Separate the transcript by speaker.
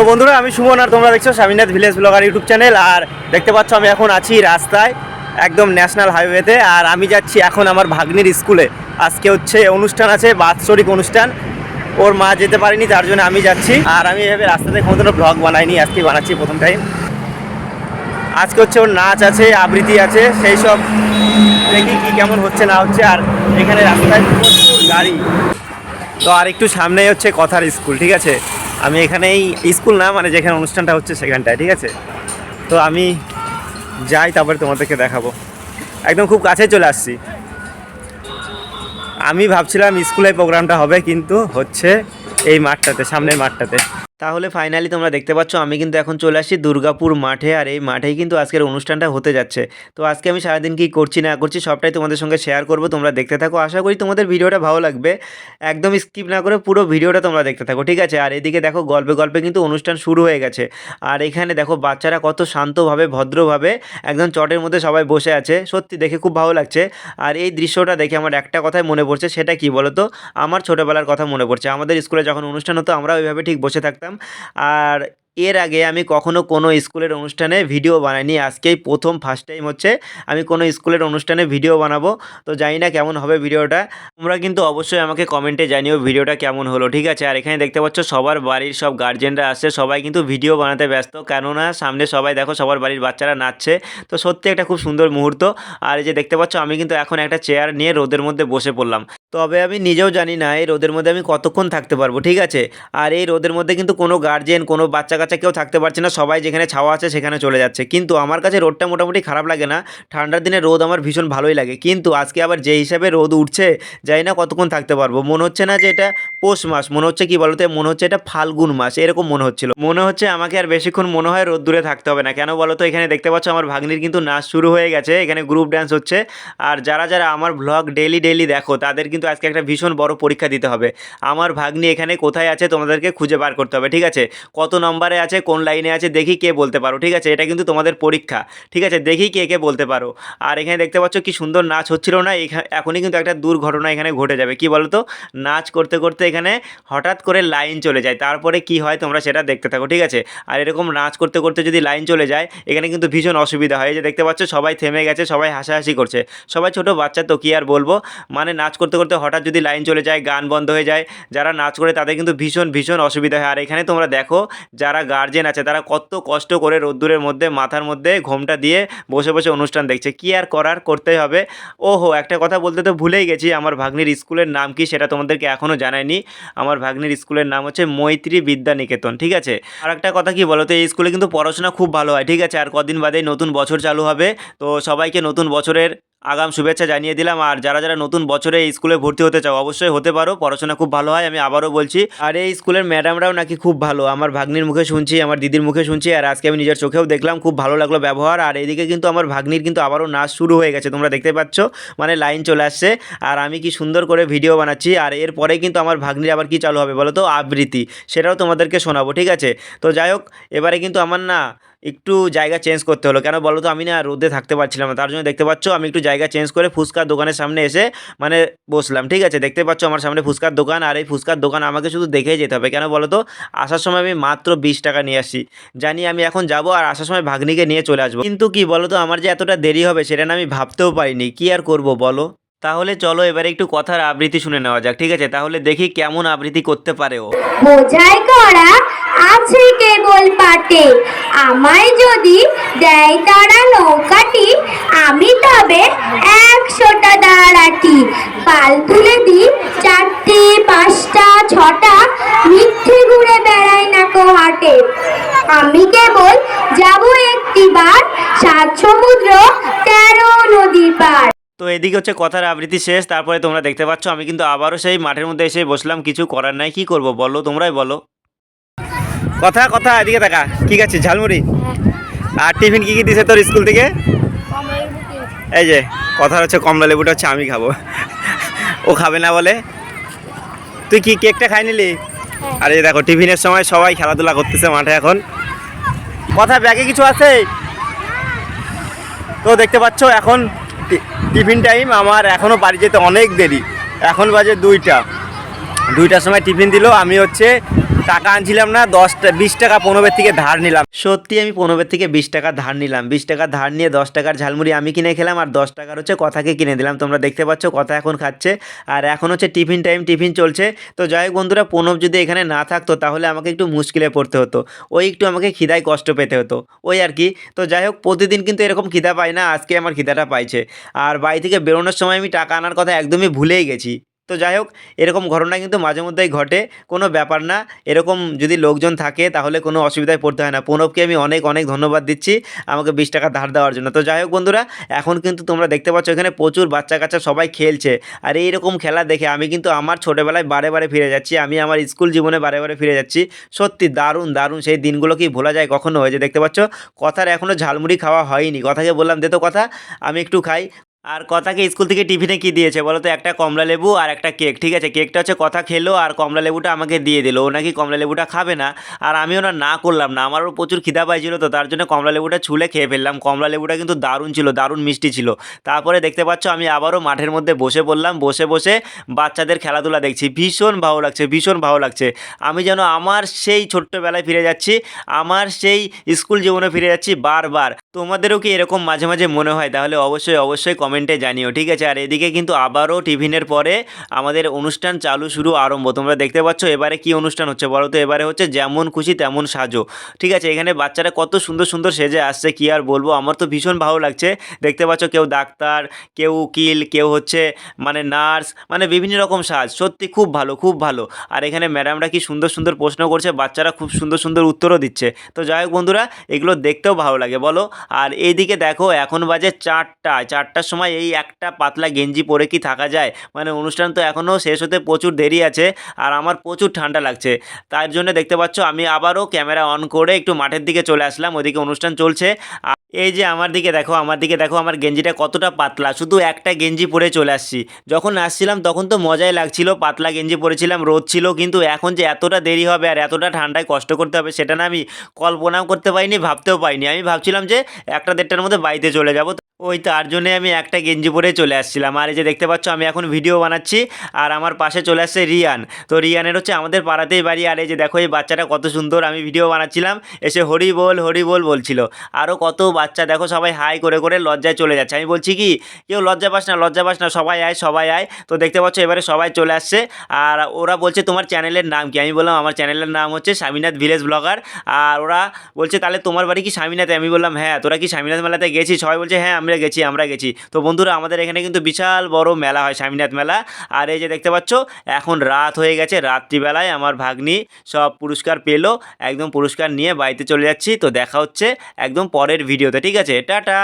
Speaker 1: তো বন্ধুরা, আমি সুমন আর তোমরা দেখছ Swaminath village blogger YouTube channel. আর দেখতে পাচ্ছ, আমি এখন আছি রাস্তায়, একদম ন্যাশনাল হাইওয়েতে। আর আমি যাচ্ছি এখন আমার ভাগ্নির স্কুলে। আজকে হচ্ছে অনুষ্ঠান আছে, বাৎসরিক অনুষ্ঠান। ওর মা যেতে পারেনি, তার জন্য আমি যাচ্ছি। আর আমি এভাবে রাস্তাতে কোনোদিনও ব্লগ বানাইনি আজকে বানাচ্ছি প্রথম টাইম আজকে হচ্ছে ওর নাচ আছে, আবৃত্তি আছে, সেই সব দেখি কি কেমন হচ্ছে, না হচ্ছে। আর এখানে রাস্তায় প্রচুর গাড়ি। তো আর একটু সামনেই হচ্ছে কথার স্কুল, ঠিক আছে? আমি এখানেই স্কুল না মানে যেখানে অনুষ্ঠানটা হচ্ছে সেখানটায়, ঠিক আছে? তো আমি যাই, তারপরে তোমাদেরকে দেখাবো। একদম খুব কাছে চলে আসছি। আমি ভাবছিলাম স্কুলে প্রোগ্রামটা হবে, কিন্তু হচ্ছে এই মাঠটাতে, সামনের মাঠটাতে। তাহলে ফাইনালি তোমরা দেখতে পাচ্ছ, আমি কিন্তু এখন চলে আসছি দুর্গাপুর মাঠে, আর এই মাঠেই কিন্তু আজকের অনুষ্ঠানটা হতে যাচ্ছে। তো আজকে আমি সারাদিন কি করছি, না করছি, সবটাই তোমাদের সঙ্গে শেয়ার করব, তোমরা দেখতে থাকো। আশা করি তোমাদের ভিডিওটা ভালো লাগবে। একদম স্কিপ না করে পুরো ভিডিওটা তোমরা দেখতে থাকো, ঠিক আছে? আর এদিকে দেখো, গল্পে গল্পে কিন্তু অনুষ্ঠান শুরু হয়ে গেছে। আর এখানে দেখো, বাচ্চারা কত শান্তভাবে, ভদ্রভাবে, একদম চটের মধ্যে সবাই বসে আছে। সত্যি দেখে খুব ভালো লাগছে। আর এই দৃশ্যটা দেখে আমার একটা কথাই মনে পড়ছে, সেটা কি বলো তো আমার ছোটোবেলার কথা মনে পড়ছে। আমাদের স্কুলে যখন অনুষ্ঠান হতো আমরা ওইভাবে ঠিক বসে থাকতাম। আর এর আগে আমি কখনো কোনো স্কুলের অনুষ্ঠানে ভিডিও বানাইনি। আজকেই প্রথম ফার্স্ট টাইম হচ্ছে আমি কোনো স্কুলের অনুষ্ঠানে ভিডিও বানাবো। তো জানি না কেমন হবে ভিডিওটা। তোমরা কিন্তু অবশ্যই আমাকে কমেন্টে জানিও ভিডিওটা কেমন হলো, ঠিক আছে? আর এখানে দেখতে পাচ্ছ সবার বাড়ির সব গার্জেনরা আসছে। সবাই কিন্তু ভিডিও বানাতে ব্যস্ত। কেননা সামনে সবাই দেখো সবার বাড়ির বাচ্চারা নাচছে। তো সত্যি একটা খুব সুন্দর মুহূর্ত। আর এই যে দেখতে পাচ্ছ আমি কিন্তু এখন একটা চেয়ার নিয়ে রোদের মধ্যে বসে পড়লাম। তবে আমি নিজেও জানি না এই রোদের মধ্যে আমি কতক্ষণ থাকতে পারব, ঠিক আছে? আর এই রোদের মধ্যে কিন্তু কোনো গার্জেন কোনো বাচ্চা কাচ্চা কেউ থাকতে পারছে না, সবাই যেখানে ছাওয়া আছে সেখানে চলে যাচ্ছে। কিন্তু আমার কাছে রোদটা মোটামুটি খারাপ লাগে না, ঠান্ডার দিনে রোদ আমার ভীষণ ভালোই লাগে। কিন্তু আজকে আবার যে হিসাবে রোদ উঠছে যাই না কতক্ষণ থাকতে পারব। মনে হচ্ছে না যে এটা পৌষ মাস, মনে হচ্ছে কি বলতে, মনে হচ্ছে এটা ফাল্গুন মাস, এরকম মনে হচ্ছিল। মনে হচ্ছে আমাকে আর বেশিক্ষণ মনে হয় রোদ দূরে থাকতে হবে না। কেন বলো তো এখানে দেখতে পাচ্ছ আমার ভাগ্নির কিন্তু নাচ শুরু হয়ে গেছে, এখানে গ্রুপ ডান্স হচ্ছে। আর যারা যারা আমার ব্লগ ডেলি ডেলি দেখো, তাদের কিন্তু আজকে একটা ভীষণ বড় পরীক্ষা দিতে হবে। আমার ভাগ্নি এখানে কোথায় আছে তোমাদেরকে খুঁজে বার করতে হবে, ঠিক আছে? কত নম্বরে আছে, কোন লাইনে আছে, দেখি কে বলতে পারো, ঠিক আছে? এটা কিন্তু তোমাদের পরীক্ষা, ঠিক আছে? দেখি কে কে বলতে পারো। আর এখানে দেখতে পাচ্ছ কি সুন্দর নাচ হচ্ছিল না, এখা- এখনই কিন্তু একটা দুর্ঘটনা এখানে ঘটে যাবে, কি বলো তো? নাচ করতে করতে এখানে হঠাৎ করে লাইন চলে যায়, তারপরে কি হয় তোমরা সেটা দেখতে থাকো, ঠিক আছে? আর এরকম নাচ করতে করতে যদি লাইন চলে যায়, এখানে কিন্তু ভীষণ অসুবিধা হয় যে দেখতে পাচ্ছ সবাই থেমে গেছে, সবাই হাসাহাসি করছে। সবাই ছোট বাচ্চা তো কি আর বলব? মানে নাচ করতে করতে হঠাৎ যদি লাইন চলে যায়, গান বন্ধ হয়ে যায়, যারা নাচ করে তাদের কিন্তু ভীষণ ভীষণ অসুবিধা হয়। আর এখানে তোমরা দেখো, যারা গার্জেন আছে, তারা কত কষ্ট করে রোদ্দুরের মধ্যে, মাথার মধ্যে ঘোমটা দিয়ে বসে বসে অনুষ্ঠান দেখছে। কি আর করার, করতেই হবে। ওহো, একটা কথা বলতে তো ভুলেই গেছি, আমার ভাগ্নির স্কুলের নাম কি সেটা তোমাদেরকে এখনও জানায়নি। আমার ভাগ্নির স্কুলের নাম হচ্ছে মৈত্রী বিদ্যা নিকেতন ঠিক আছে? আর একটা কথা কি বলো তো এই স্কুলে কিন্তু পড়াশোনা খুব ভালো হয়, ঠিক আছে? আর কদিন বাদেই নতুন বছর চালু হবে, তো সবাইকে নতুন বছরের আগাম শুভেচ্ছা জানিয়ে দিলাম। আর যারা যারা নতুন বছরে এই স্কুলে ভর্তি হতে চাও, অবশ্যই হতে পারো। পড়াশোনা খুব ভালো হয়, আমি আবারও বলছি। আর এই স্কুলের ম্যাডামরাও নাকি খুব ভালো। আমার ভাগ্নির মুখে শুনছি, আমার দিদির মুখে শুনছি, আর আজকে আমি নিজের চোখেও দেখলাম, খুব ভালো লাগল ব্যবহার। আর এদিকে কিন্তু আমার ভাগ্নির কিন্তু আবারও নাচ শুরু হয়ে গেছে, তোমরা দেখতে পাচ্ছ। মানে লাইন চলে আসছে। আর আমি কি সুন্দর করে ভিডিও বানাচ্ছি, আর এরপরে কিন্তু আমার ভাগ্নির আবার কি চালু হবে বলো তো? আবৃত্তি, সেটাও তোমাদেরকে শোনাবো, ঠিক আছে? তো যাই হোক, এবারে কিন্তু আমার না একটু জায়গা চেঞ্জ করতে হলো। কেন বলো তো? আমি না রোদে থাকতে পারছিলাম না। তার জন্য দেখতে পাচ্ছ, আমি একটু জায়গা চেঞ্জ করে ফুচকার দোকানের সামনে এসে মানে বসলাম, ঠিক আছে? দেখতে পাচ্ছ আমার সামনে ফুচকার দোকান, আর এই ফুচকার দোকান আমাকে শুধু দেখেই যেতে হবে। কেন বলো তো? আসার সময় আমি মাত্র বিশ টাকা নিয়ে আসি। জানি আমি এখন যাব আর আসার সময় ভাগ্নিকে নিয়ে চলে আসব। কিন্তু কি বলো তো? আমার যে এতটা দেরি হবে সেটা না আমি ভাবতেও পারিনি। কি আর করব বলো? তাহলে চলো এবারে একটু কথার আবৃত্তি শুনে নেওয়া যাক, ঠিক আছে? তাহলে দেখি কেমন আবৃত্তি করতে পারে ও।
Speaker 2: বোঝাই করা আছে কেবল পাটে। আমায় যদি দেয় তারা নৌকাটি, আমি তবে একশোটা দাঁড়াটি। পাল তুলে দিই চারটে, পাঁচটা, ছটা, মিথ্যে ঘুরে বেড়াই না কো হাটে। আমি কেবল যাব একটিবার সাত সমুদ্র, তেরো নদী পার।
Speaker 1: তো এদিকে হচ্ছে কথার আবৃত্তি শেষ, তারপরে তোমরা দেখতে পাচ্ছ, আমি কিন্তু আবারও সেই মাঠের মধ্যে এসে বসলাম, কিছু করার নাই, কি করব বলো, তোমরাই বলো। কথা কথা এদিকে দেখা কি আছে ঝালমুড়ি? আর টিফিন কি কি দিছে তোর স্কুল থেকে? এই যে কথা হচ্ছে কমলা লেবুটা হচ্ছে আমি খাব। ও খাবে না বলে। তুই কি কেকটা খাই নিলি? আরে এই দেখো টিফিনের সময় সবাই খেলাধুলা করতেছে মাঠে এখন। কথা ব্যাগে কিছু আছে? তো দেখতে পাচ্ছ এখন টিফিন টাইম। আমার এখনও বাড়ি যেতে অনেক দেরি। এখন বাজে দুইটা। দুইটার সময় টিফিন দিল, আমি হচ্ছে টাকা আনছিলাম না দশটা বিশ টাকা পনেরোর থেকে ধার নিলাম। সত্যি আমি পনেরোর থেকে বিশ টাকা ধার নিলাম। বিশ টাকা ধার নিয়ে দশ টাকার ঝালমুড়ি আমি কিনে খেলাম আর দশ টাকার হচ্ছে কথাকে কিনে দিলাম। তোমরা দেখতে পাচ্ছ কথা এখন খাচ্ছে। আর এখন হচ্ছে টিফিন টাইম, টিফিন চলছে। তো যাই হোক বন্ধুরা, প্রণব যদি এখানে না থাকতো তাহলে আমাকে একটু মুশকিলে পড়তে হতো। ওই একটু আমাকে খিদায় কষ্ট পেতে হতো। ওই আর কি। তো যাই হোক, প্রতিদিন কিন্তু এরকম খিদা পাই না, আজকে আমার খিদাটা পাইছে। আর বাড়ি থেকে বেরোনোর সময় আমি টাকা আনার কথা একদমই ভুলেই গেছি। তো যাই হোক এরকম ঘটনা কিন্তু মাঝে মধ্যেই ঘটে। কোনো ব্যাপার না, এরকম যদি লোকজন থাকে তাহলে কোনো অসুবিধায় পড়তে হয় না। প্রণবকে আমি অনেক অনেক ধন্যবাদ দিচ্ছি আমাকে বিশ টাকা ধার দেওয়ার জন্য। তো যাই হোক বন্ধুরা, এখন কিন্তু তোমরা দেখতে পাচ্ছ এখানে প্রচুর বাচ্চা কাচ্চা সবাই খেলছে। আর এইরকম খেলা দেখে আমি কিন্তু আমার ছোটোবেলায় বারে বারে ফিরে যাচ্ছি। আমি আমার স্কুল জীবনে বারে বারে ফিরে যাচ্ছি। সত্যি দারুণ দারুণ সেই দিনগুলো কি ভোলা যায় কখনো? হয়ে যে দেখতে পাচ্ছ, কথার এখনও ঝালমুড়ি খাওয়া হয়নি। কথাকে বললাম, দে তো কথা, আমি একটু খাই। আর কথাকে স্কুল থেকে টিফিনে কি দিয়েছে? বলো তো, একটা কমলা লেবু আর একটা কেক, ঠিক আছে? কেকটা হচ্ছে কথা খেলো আর কমলা লেবুটা আমাকে দিয়ে দিল। ও নাকি কমলা লেবুটা খাবে না। আর আমিও না না করলাম না। আমারও প্রচুর খিদা পাইছিল তো, তার জন্য কমলা লেবুটা ছুলে খেয়ে ফেললাম। কমলা লেবুটা কিন্তু দারুণ ছিল, দারুণ মিষ্টি ছিল। তারপরে দেখতে পাচ্ছ, আমি আবারও মাঠের মধ্যে বসে পড়লাম। বসে বসে বাচ্চাদের খেলাধুলা দেখছি। ভীষণ ভালো লাগছে, ভীষণ ভালো লাগছে। আমি যেন আমার সেই ছোট্টবেলায় ফিরে যাচ্ছি, আমার সেই স্কুল জীবনে ফিরে যাচ্ছি বারবার। তোমাদেরও কি এরকম মাঝে মাঝে মনে হয়? তাহলে অবশ্যই অবশ্যই কমেন্টে জানিও, ঠিক আছে? আর এদিকে কিন্তু আবারও টিফিনের পরে আমাদের অনুষ্ঠান চালু শুরু আরম্ভ। তোমরা দেখতে পাচ্ছ এবারে কি অনুষ্ঠান হচ্ছে? বলো তো, এবারে হচ্ছে যেমন খুশি তেমন সাজো। ঠিক আছে, এখানে বাচ্চারা কত সুন্দর সুন্দর সেজে আসছে, কি আর বলব? আমার তো ভীষণ ভালো লাগছে। দেখতে পাচ্ছ কেউ ডাক্তার, কেউ উকিল, কেউ হচ্ছে মানে নার্স মানে বিভিন্ন রকম সাজ। সত্যি খুব ভালো খুব ভালো। আর এখানে ম্যাডামরা কি সুন্দর সুন্দর প্রশ্ন করছে, বাচ্চারা খুব সুন্দর সুন্দর উত্তরও দিচ্ছে। তো যাই হোক বন্ধুরা, এগুলো দেখতেও ভালো লাগে, বলো। আর এইদিকে দেখো, এখন বাজে চারটায়, চারটার সময় এই একটা পাতলা গেঞ্জি পরে কি থাকা যায়? মানে অনুষ্ঠান তো এখনও শেষ হতে প্রচুর দেরি আছে আর আমার প্রচুর ঠান্ডা লাগছে। তার জন্য দেখতে পাচ্ছ আমি আবারও ক্যামেরা অন করে একটু মাঠের দিকে চলে আসলাম। ওদিকে অনুষ্ঠান চলছে। এই যে আমার দিকে দেখো, আমার দিকে দেখো, আমার গেঞ্জিটা কতটা পাতলা। শুধু একটা গেঞ্জি পরে চলে আসছি। যখন আসছিলাম তখন তো মজাই লাগছিল, পাতলা গেঞ্জি পরেছিলাম, রোদ ছিল, কিন্তু এখন যে এতটা দেরি হবে আর এতটা ঠান্ডায় কষ্ট করতে হবে সেটা না আমি কল্পনাও করতে পারিনি, ভাবতেও পারিনি। আমি ভাবছিলাম যে একটা দেড়টার মধ্যে বাড়িতে চলে যাব। ওই তার জন্যে আমি একটা গেঞ্জি পরে চলে আসছিলাম। আর এই যে দেখতে পাচ্ছ, আমি এখন ভিডিও বানাচ্ছি, আর আমার পাশে চলে আসছে রিয়ান। তো রিয়ানের হচ্ছে আমাদের পাড়াতেই বাড়ি, আর এই যে দেখো, এই বাচ্চাটা কত সুন্দর, আমি ভিডিও বানাচ্ছিলাম, এসে হরি বল হরি বল বলছিল। আরও কত বাচ্চা, দেখো, সবাই হাই করে করে লজ্জায় চলে যাচ্ছে। আমি বলছি কি, কেউ লজ্জা পাস না, লজ্জা পাস না, সবাই আয় সবাই আয়। তো দেখতে পাচ্ছ, এবারে সবাই চলে আসছে, আর ওরা বলছে, তোমার চ্যানেলের নাম কি? আমি বললাম, আমার চ্যানেলের নাম হচ্ছে স্বামীনাথ ভিলেজ ব্লগার। আর ওরা বলছে, তাহলে তোমার বাড়ি কি স্বামীনাথে? আমি বললাম হ্যাঁ তোরা কি স্বামীনাথ মেলাতে গেছিস? সবাই বলছে হ্যাঁ আমরা গেছি আমরা গেছি। তো বন্ধুরা, আমাদের এখানে কিন্তু বিশাল বড় মেলা হয়, স্বামীনাথ মেলা। আর এই যে দেখতে পাচ্ছ, এখন রাত হয়ে গেছে, রাত্রিবেলায় আমার ভাগ্নি সব পুরস্কার পেল, একদম পুরস্কার নিয়ে বাড়িতে চলে যাচ্ছি। তো দেখা হচ্ছে একদম পরের ভিডিওতে, ঠিক আছে? টাটা!